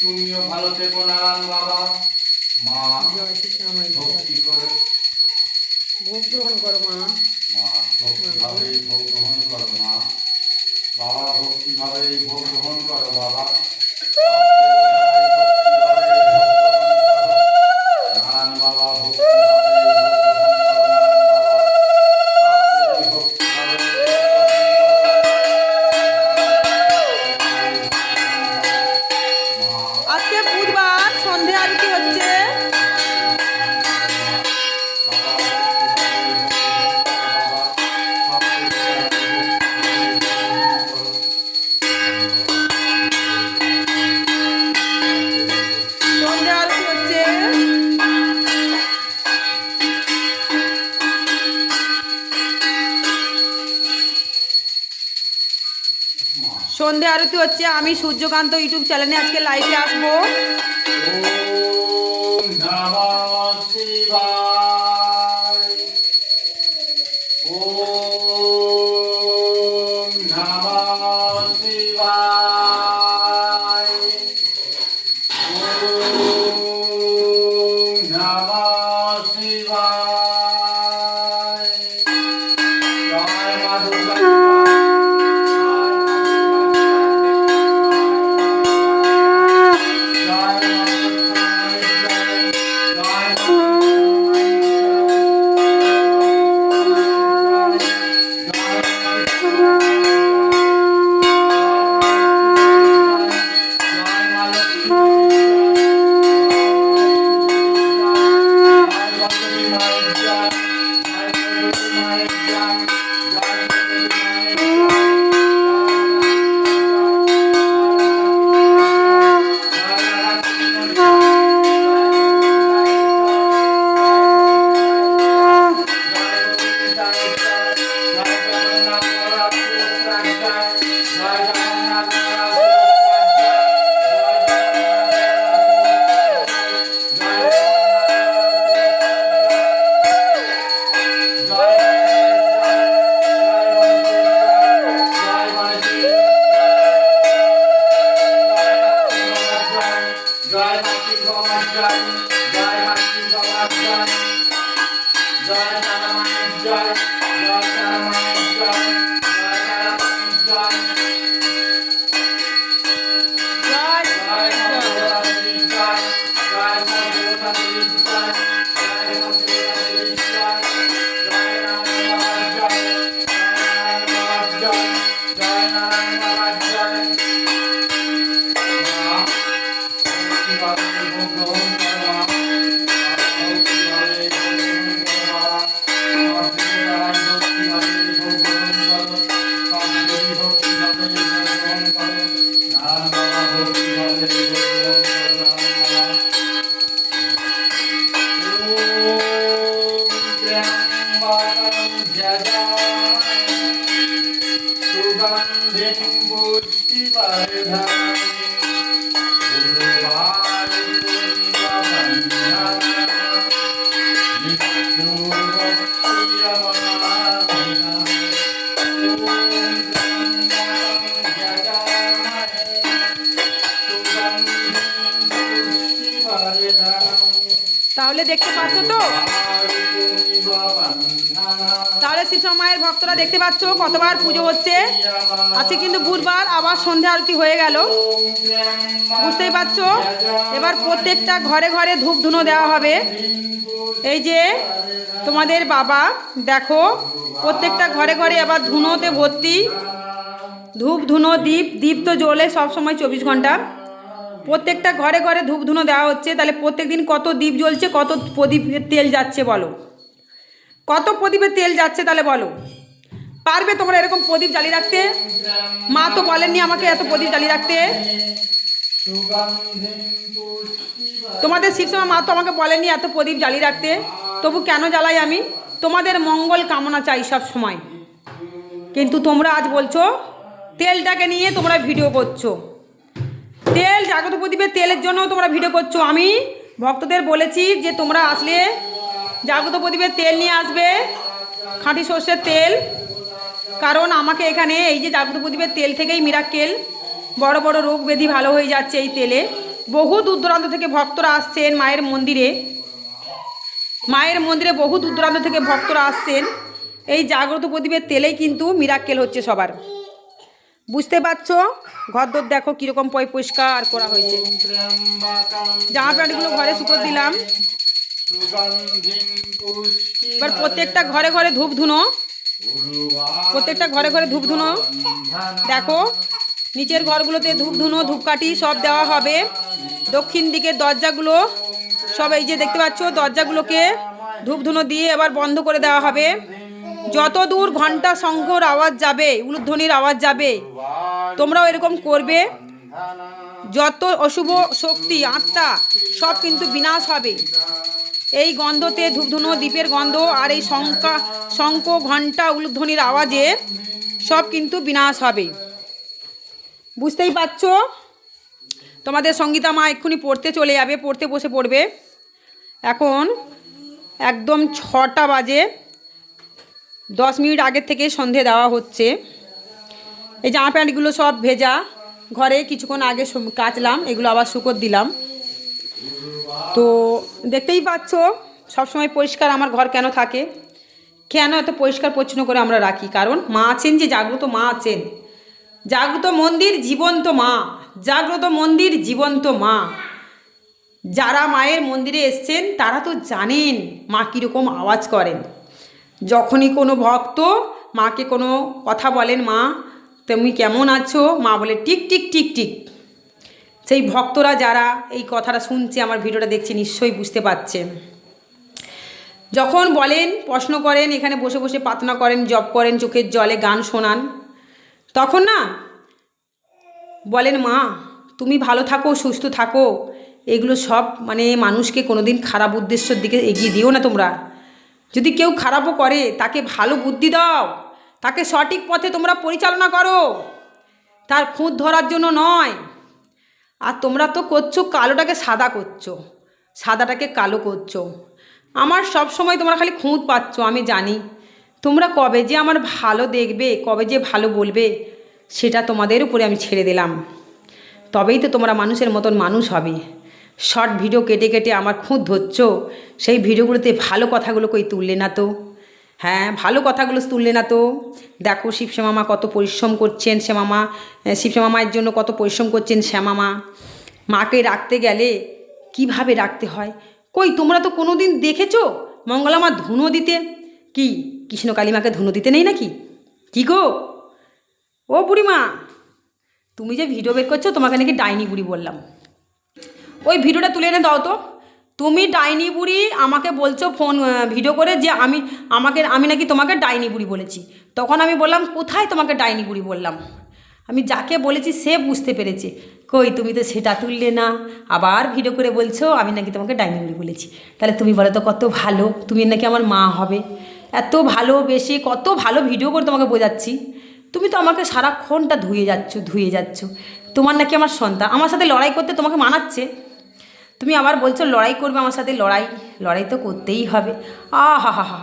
তুমিও ভালো থেকো নারায়ণ বাবা। মা ভক্তি করে। ভোগ গ্রহণ করো মা। মা ভক্তিভাবে ভোগ গ্রহণ করো মা। বাবা ভক্তিভাবে ভোগ গ্রহণ করো বাবা। আরতি হচ্ছে। আমি সূর্যকান্ত ইউটিউব চ্যানেলে আজকে লাইভে আসব। জয় জয় মাতৃ জয় জয় ভক্তিভাবে তাহলে শিশু মায়ের ভক্তরা দেখতে পাচ্ছ কতবার পুজো হচ্ছে। আজকে কিন্তু বুধবার, আবার সন্ধ্যা আরতি হয়ে গেল। বুঝতেই পারছ? এবার প্রত্যেকটা ঘরে ঘরে ধূপ ধুনো দেওয়া হবে। এই যে তোমাদের বাবা, দেখো, প্রত্যেকটা ঘরে ঘরে এবার ধুনোতে ভর্তি। ধূপ ধুনো দ্বীপ দ্বীপ তো জ্বলে সব সময় চব্বিশ ঘণ্টা। প্রত্যেকটা ঘরে ঘরে ধূপ ধুনো দেওয়া হচ্ছে। তাহলে প্রত্যেক দিন কত দ্বীপ জ্বলছে, কত প্রদীপের তেল যাচ্ছে বলো। কত প্রদীপের তেল যাচ্ছে তাহলে বলো? পারবে তোমরা এরকম প্রদীপ জ্বালিয়ে রাখতে? মা তো বলেননি আমাকে এত প্রদীপ জ্বালিয়ে রাখতে। তোমাদের শিবসমা মা তো আমাকে বলেনি এত প্রদীপ জ্বালিয়ে রাখতে। তবু কেন জ্বালাই আমি? তোমাদের মঙ্গল কামনা চাই সব সময়। কিন্তু তোমরা আজ বলছো, তেলটাকে নিয়ে তোমরা ভিডিও করছ। তেল জাগত প্রদীপের তেলের জন্য তোমরা ভিডিও করছ। আমি ভক্তদের বলেছি যে তোমরা আসলে জাগত প্রদীপের তেল নিয়ে আসবে। খাঁটি সর্ষের তেল। কারণ আমাকে এখানে এই যে জাগত প্রদীপের তেল থেকেই মিরাক্কেল বড় বড় রোগ ব্যাধি ভালো হয়ে যাচ্ছে এই তেলে। বহু দূর দূরান্ত থেকে ভক্তরা আসছেন মায়ের মন্দিরে। মায়ের মন্দিরে বহু দূর দূরান্ত থেকে ভক্তরা আসছেন। এই জাগ্রত প্রদীপের তেলেই কিন্তু মিরাক্কেল হচ্ছে সবার। বুঝতে পারছ? ঘরদোর দেখো কীরকম পয় পরিষ্কার করা হয়েছে। জামা প্যান্টগুলো ঘরে শুকো দিলাম। এবার প্রত্যেকটা ঘরে ঘরে ধূপ ধুনো। প্রত্যেকটা ঘরে ঘরে ধূপ ধুনো। দেখো, নিচের ঘরগুলোতে ধূপ ধুনো, ধূপকাঠি সব দেওয়া হবে। দক্ষিণ দিকের দরজাগুলো, সব এই যে দেখতে পাচ্ছ, দরজাগুলোকে ধূপ ধুনো দিয়ে এবার বন্ধ করে দেওয়া হবে। যত দূর ঘণ্টা শঙ্খর আওয়াজ যাবে উলুধ্বনির আওয়াজ যাবে, তোমরাও এরকম করবে। যত অশুভ শক্তি, আত্মা, সব কিন্তু বিনাশ হবে। এই গন্ধতে ধূপধুনো দ্বীপের গন্ধ আর এই শঙ্কা শঙ্খ ঘণ্টা উলুধ্বনির আওয়াজে সব কিন্তু বিনাশ হবে। বুঝতেই পারছ? তোমাদের সঙ্গীতা মা এক্ষুনি পড়তে চলে যাবে, পড়তে বসে পড়বে। এখন একদম ছটা বাজে, দশ মিনিট আগের থেকে সন্ধে দেওয়া হচ্ছে। এই জামা প্যান্টগুলো সব ভেজা, ঘরে কিছুক্ষণ আগে কাচলাম, এগুলো আবার শুকোর দিলাম। তো দেখতেই পাচ্ছ, সবসময় পরিষ্কার আমার ঘর কেন থাকে? কেন এত পরিষ্কার পরিচ্ছন্ন করে আমরা রাখি? কারণ মা আছেন যে জাগ্রত মা আছেন। জাগ্রত মন্দির জীবন্ত মা, জাগ্রত মন্দির জীবন্ত মা। যারা মায়ের মন্দিরে এসছেন, তারা তো জানেন মা কীরকম আওয়াজ করেন। যখনই কোনো ভক্ত মাকে কোনো কথা বলেন, মা, তুমি কেমন আছো? মা বলে টিক টিক টিক টিক সেই ভক্তরা যারা এই কথাটা শুনছে, আমার ভিডিওটা দেখছে, নিশ্চয়ই বুঝতে পারছেন যখন বলেন, প্রশ্ন করেন, এখানে বসে বসে প্রার্থনা করেন, জপ করেন, চোখের জলে গান শোনান, তখন না বলেন, মা, তুমি ভালো থাকো, সুস্থ থাকো। এগুলো সব মানে মানুষকে কোনোদিন খারাপ উদ্দেশ্যের দিকে এগিয়ে দিও না তোমরা। যদি কেউ খারাপও করে, তাকে ভালো বুদ্ধি দাও। তাকে সঠিক পথে তোমরা পরিচালনা করো। তার খুঁত ধরার জন্য নয়। আর তোমরা তো করছ, কালোটাকে সাদা করছ, সাদাটাকে কালো করছ। আমার সব সময় তোমরা খালি খুঁত পাচ্ছ, আমি জানি। তোমরা কবে যে আমার ভালো দেখবে, কবে যে ভালো বলবে, সেটা তোমাদের উপরে আমি ছেড়ে দিলাম। তবেই তো তোমরা মানুষের মতন মানুষ হবে। শর্ট ভিডিও কেটে কেটে আমার খুঁত ধরছ, সেই ভিডিওগুলোতে ভালো কথাগুলো কই তুললে না তো? হ্যাঁ ভালো কথাগুলো তুললে না তো। দেখো শিবশ্যামামা কত পরিশ্রম করছেন শ্যামামা। শিবশ্যামা মায়ের জন্য কত পরিশ্রম করছেন শ্যামামা। মাকে রাখতে গেলে কীভাবে রাখতে হয়? কই, তোমরা তো কোনো দিন দেখেছ মঙ্গলামা ধুনো দিতে? কি, কৃষ্ণ কালীমাকে ধুনো দিতে নেই নাকি? কি গো? ও বুড়িমা, তুমি যে ভিডিও বের করছ, তোমাকে নাকি ডাইনি বুড়ি বললাম। ওই ভিডিওটা তুলে এনে দাও তো। তুমি ডাইনি বুড়ি আমাকে বলছো ফোন ভিডিও করে যে আমি আমাকে, আমি নাকি তোমাকে ডাইনি বুড়ি বলেছি। তখন আমি বললাম, কোথায় তোমাকে ডাইনি বুড়ি বললাম? আমি যাকে বলেছি সে বুঝতে পেরেছে। কই, তুমি তো সেটা তুললে না। আবার ভিডিও করে বলছো, আমি নাকি তোমাকে ডাইনি বুড়ি বলেছি। তাহলে তুমি বলো তো কত ভালো, তুমি নাকি আমার মা হবে। এত ভালোবেসে কত ভালো ভিডিও করে তোমাকে বোঝাচ্ছি। তুমি তো আমাকে সারাক্ষণটা ধুয়ে যাচ্ছ ধুয়ে যাচ্ছ। তোমার নাকি আমার সন্তান। আমার সাথে লড়াই করতে তোমাকে মানাচ্ছে। তুমি আবার বলছো লড়াই করবে আমার সাথে, লড়াই লড়াই তো করতেই হবে। আ হা হা হা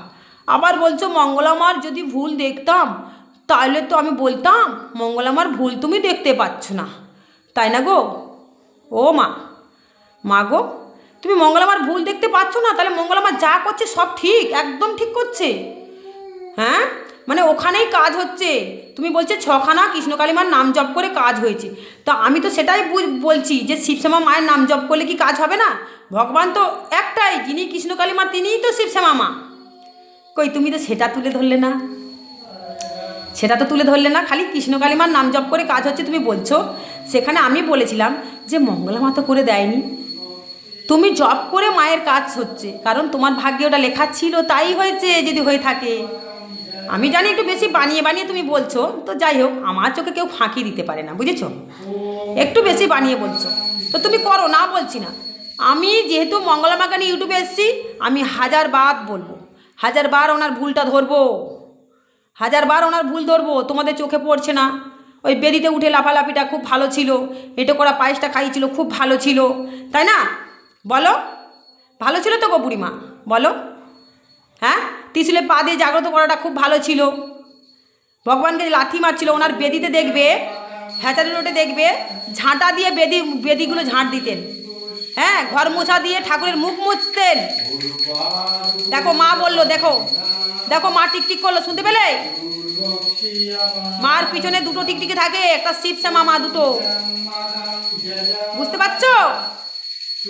আবার বলছো মঙ্গলামার যদি ভুল দেখতাম, তাহলে তো আমি বলতাম, মঙ্গলামার ভুল তুমি দেখতে পাচ্ছ না। তাই না গো? ও মা। মা গো, তুমি মঙ্গলামার ভুল দেখতে পাচ্ছ না? তাহলে মঙ্গলামার যা করছে সব ঠিক, একদম ঠিক করছে। হ্যাঁ? মানে ওখানেই কাজ হচ্ছে। তুমি বলছে ছখানা কৃষ্ণকালীমার নাম জপ করে কাজ হয়েছে। তো আমি তো সেটাই বলছি যে শিবশ্যামা মায়ের নাম জপ করলে কি কাজ হবে না? ভগবান তো একটাই, যিনি কৃষ্ণকালীমা তিনিই তো শিবশ্যামা মা। কই, তুমি তো সেটা তুলে ধরলে না। সেটা তো তুলে ধরলে না, খালি কৃষ্ণকালীমার নাম জপ করে কাজ হচ্ছে তুমি বলছো। সেখানে আমি বলেছিলাম যে মঙ্গলা মা তো করে দেয়নি। তুমি জব করে মায়ের কাজ হচ্ছে, কারণ তোমার ভাগ্যে ওটা লেখা ছিল, তাই হয়েছে যদি হয়ে থাকে। আমি জানি একটু বেশি বানিয়ে বানিয়ে তুমি বলছো তো যাই হোক আমার চোখে কেউ ফাঁকি দিতে পারে না বুঝেছ? একটু বেশি বানিয়ে বলছো। তো তুমি করো না বলছি না। আমি যেহেতু মঙ্গলা মাকে ইউটিউবে এসেছি আমি হাজার বার বলব হাজার বার ওনার ভুলটা ধরবো হাজার বার ওনার ভুল ধরবো তোমাদের চোখে পড়ছে না। ওই বেদিতে উঠে লাফালাফিটা খুব ভালো ছিল এটো করা পায়েসটা খাইয়েছিল খুব ভালো ছিল তাই না? বলো? ভালো ছিল তো গো বুড়িমা বলো? হ্যাঁ? ত্রিশুলে পা দিয়ে জাগ্রত করাটা খুব ভালো ছিল। ভগবানকে লাথি মারছিল, ওনার বেদিতে দেখবে, হ্যাচারি রোডে দেখবে, ঝাঁটা দিয়ে বেদি, বেদিগুলো ঝাঁট দিতেন। হ্যাঁ ঘর মোছা দিয়ে ঠাকুরের মুখ মুছতেন। দেখো, মা বলল, দেখো দেখো, মা টিকটিক করল, শুনতে পেলে? মার পিছনে দুটো টিকটিকি থাকে, একটা শিব শ্যামা, মা দুটো। বুঝতে পারছ?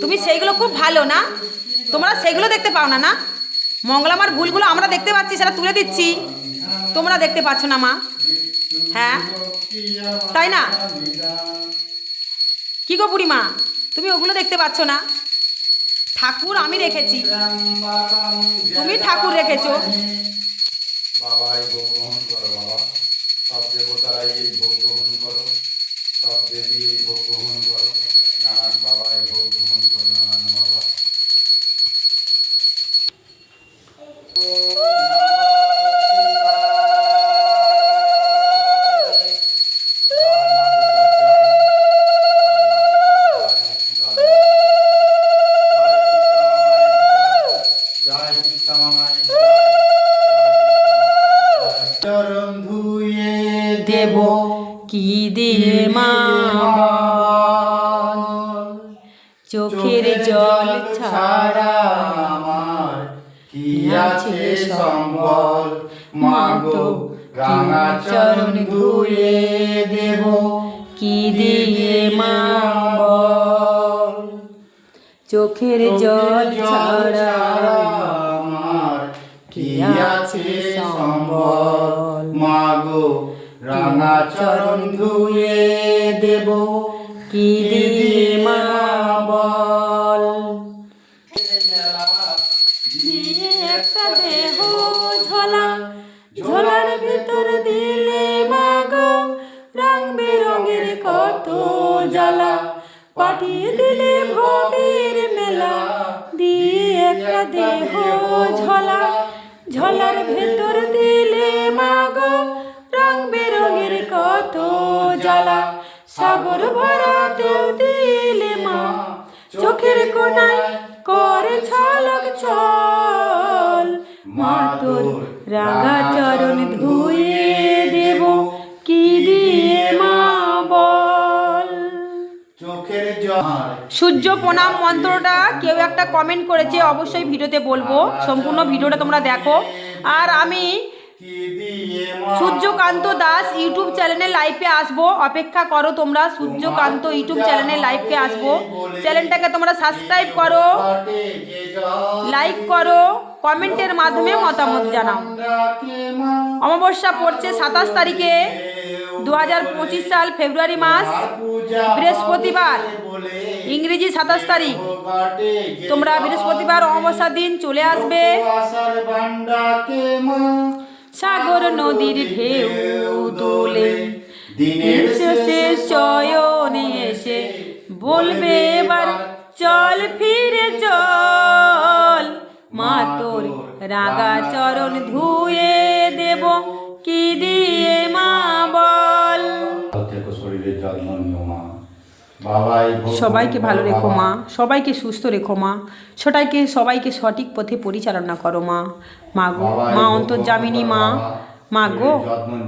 তুমি সেইগুলো খুব ভালো, না? তোমরা সেইগুলো দেখতে পাও না না? মঙ্গলামার ভুলগুলো আমরা দেখতে পাচ্ছি, সেটা তুলে দিচ্ছি। তোমরা দেখতে পাচ্ছ না, মা। হ্যাঁ? তাই না? কি গো বুড়িমা? তুমি ওগুলো দেখতে পাচ্ছ না? ঠাকুর আমি রেখেছি। তুমি ঠাকুর রেখেছো। বাবা। দেব কি দিয়ে মা চোখের জল ছাড়া আমার কি আছে সম্বল? মাগো রাঙা চরণ ধুয়ে দেব কি দিয়ে মা চোখের জল ছাড়া আমার কি আছে সম্বল? মাগো রাঙা চরণ ধুয়ে দেব। কি দিয়ে মা বল একটা দেহ ঝোলা ঝোলার ভেতর দিলে মাগো রং বেরঙের কত জ্বালা। পাঠিয়ে দিলে ভবের মেলা দিয়ে একটা দেহ ঝোলা ঝোলার ভেতর দিলে মাগো রং বেরঙের কত জ্বালা। সাগর ভরাতেও দিলে মা। চোখের কোনায় করে ছলক চল। মা তোর রাগা চরণ ধুয়ে দেব কি দিয়ে মা বল? চোখের জল। সূর্য প্রণাম মন্ত্রটা কেউ একটা কমেন্ট করেছে অবশ্যই ভিডিওতে বলব। সম্পূর্ণ ভিডিওটা তোমরা দেখো। আর আমি সূর্যকান্ত দাস ইউটিউব চ্যানেলে লাইভে আসব। অপেক্ষা করো তোমরা সূর্যকান্ত ইউটিউব চ্যানেলে লাইভে আসব। চ্যানেলটাকে তোমরা সাবস্ক্রাইব করো লাইক করো কমেন্টের মাধ্যমে মতামত জানাও। অমাবস্যা পড়ছে সাতাশ তারিখে দু হাজার পঁচিশ সাল ফেব্রুয়ারি মাস বৃহস্পতিবার। ইংরেজি সাতাশ তারিখ। তোমরা বৃহস্পতিবার অমাবস্যার দিন চলে আসবে। সাগর নদীর ঢেউ দোলে দিনের শেষে চয়নে এসে বলবে এবার চল ফিরে চল। মা তোর রাগা চরণ ধুয়ে দেব কি দিয়ে মা বল? থেকে শরীরের যত্ন সবাইকে ভালো রেখো মা সবাইকে সুস্থ রেখো মা সবাইকে সবাইকে সঠিক পথে পরিচালনা করো মা। মা গো মা অন্তর্জামিনী মা মা গো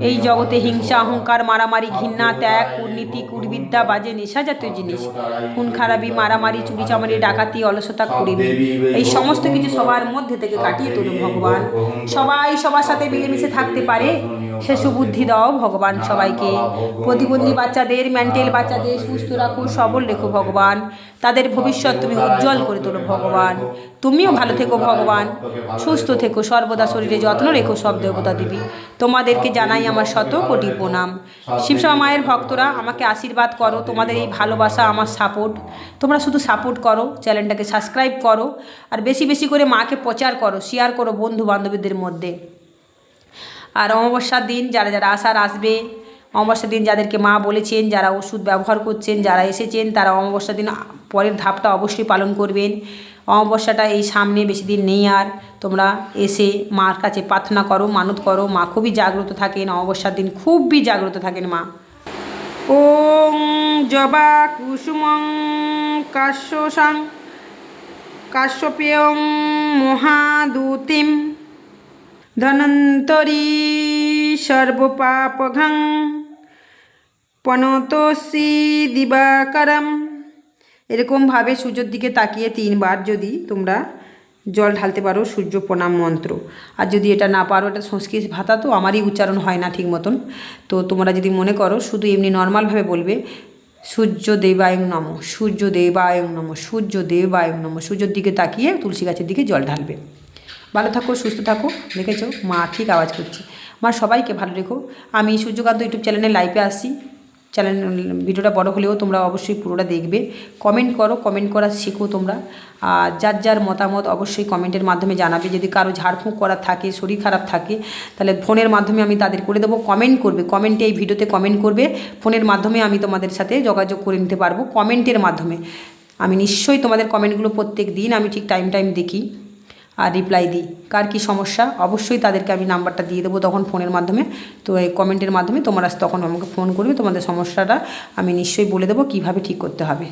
এই জগতে হিংসা অহংকার মারামারি ঘৃণা ত্যাগ কূটনীতি কুরবিদ্যা বাজে নেশা জাতীয় জিনিস। খুন খারাপি মারামারি চুরি চামারি ডাকাতি অলসতা করিবে এই সমস্ত কিছু সবার মধ্যে থেকে কাটিয়ে তোলো ভগবান। সবাই সবার সাথে মিলেমিশে থাকতে পারে। সে সুবুদ্ধি দাও ভগবান সবাইকে। প্রতিবন্ধী বাচ্চাদের মেন্টাল বাচ্চাদের সুস্থ রাখো সবল রেখো ভগবান। তাদের ভবিষ্যৎ তুমি উজ্জ্বল করে তোলো ভগবান। তুমিও ভালো থেকো ভগবান। সুস্থ থেকো সর্বদা শরীরে যত্ন রেখো সব দেবতা দেবী। তোমাদেরকে জানাই আমার শত কোটি প্রণাম। শিবসমা মায়ের ভক্তরা আমাকে আশীর্বাদ করো তোমাদের এই ভালোবাসা আমার সাপোর্ট। তোমরা শুধু সাপোর্ট করো চ্যানেলটাকে সাবস্ক্রাইব করো আর বেশি বেশি করে মাকে প্রচার করো শেয়ার করো বন্ধু বান্ধবীদের মধ্যে। আর অমাবস্যার দিন যারা যারা আসার আসবে, অমাবস্যার দিন যাদেরকে মা বলেছেন, যারা ওষুধ ব্যবহার করছেন, যারা এসেছেন, তারা অমাবস্যার দিন পরের ধাপটা অবশ্যই পালন করবেন। অমাবস্যাটা এই সামনে বেশি দিন নেই আর। তোমরা এসে মার কাছে প্রার্থনা করো, মানত করো। মা খুবই জাগ্রত থাকেন, অমাবস্যার দিন খুবই জাগ্রত থাকেন মা। ওং জবা কুসুমং কাশ্যসাং, কাশ্যপেয়ং মহাদূতিম। ধনন্তরী সর্বপাপঘং পনতোষি দিবাকরম। এরকমভাবে সূর্যের দিকে তাকিয়ে তিনবার যদি তোমরা জল ঢালতে পারো সূর্য প্রণাম মন্ত্র। আর যদি এটা না পারো, এটা সংস্কৃত ভাতা তো আমারই উচ্চারণ হয় না ঠিক মতন। তো তোমরা যদি মনে করো, শুধু এমনি নর্মালভাবে বলবে সূর্য দেবায়ং নম সূর্য দেবায়ং নম সূর্য দেবায়ং নম, সূর্যের দিকে তাকিয়ে তুলসী গাছের দিকে জল ঢালবে। ভালো থাকো, সুস্থ থাকো। দেখেছ? মা ঠিক আওয়াজ করছে। মা, সবাইকে ভালো রেখো। আমি সূর্যকান্ত ইউটিউব চ্যানেলে লাইভে আসি। চ্যানেল, ভিডিওটা বড় হলেও তোমরা অবশ্যই পুরোটা দেখবে। কমেন্ট করো কমেন্ট করা শেখো তোমরা। আর যার যার মতামত অবশ্যই কমেন্টের মাধ্যমে জানাবে। যদি কারও ঝাড়ফুঁক করা থাকে, শরীর খারাপ থাকে, তাহলে ফোনের মাধ্যমে আমি তাদের করে দেবো। কমেন্ট করবে। কমেন্টে এই ভিডিওতে কমেন্ট করবে। ফোনের মাধ্যমে আমি তোমাদের সাথে যোগাযোগ করে নিতে পারব। কমেন্টের মাধ্যমে। আমি নিশ্চয়ই তোমাদের কমেন্টগুলো প্রত্যেক দিন আমি ঠিক টাইম টাইম দেখি। আর রিপ্লাই দিই। কার কী সমস্যা, অবশ্যই তাদেরকে আমি নাম্বারটা দিয়ে দেবো তখন ফোনের মাধ্যমে। তো এই কমেন্টের মাধ্যমে তোমরা তখন আমাকে ফোন করবে, তোমাদের সমস্যাটা আমি নিশ্চয়ই বলে দেবো কীভাবে ঠিক করতে হবে।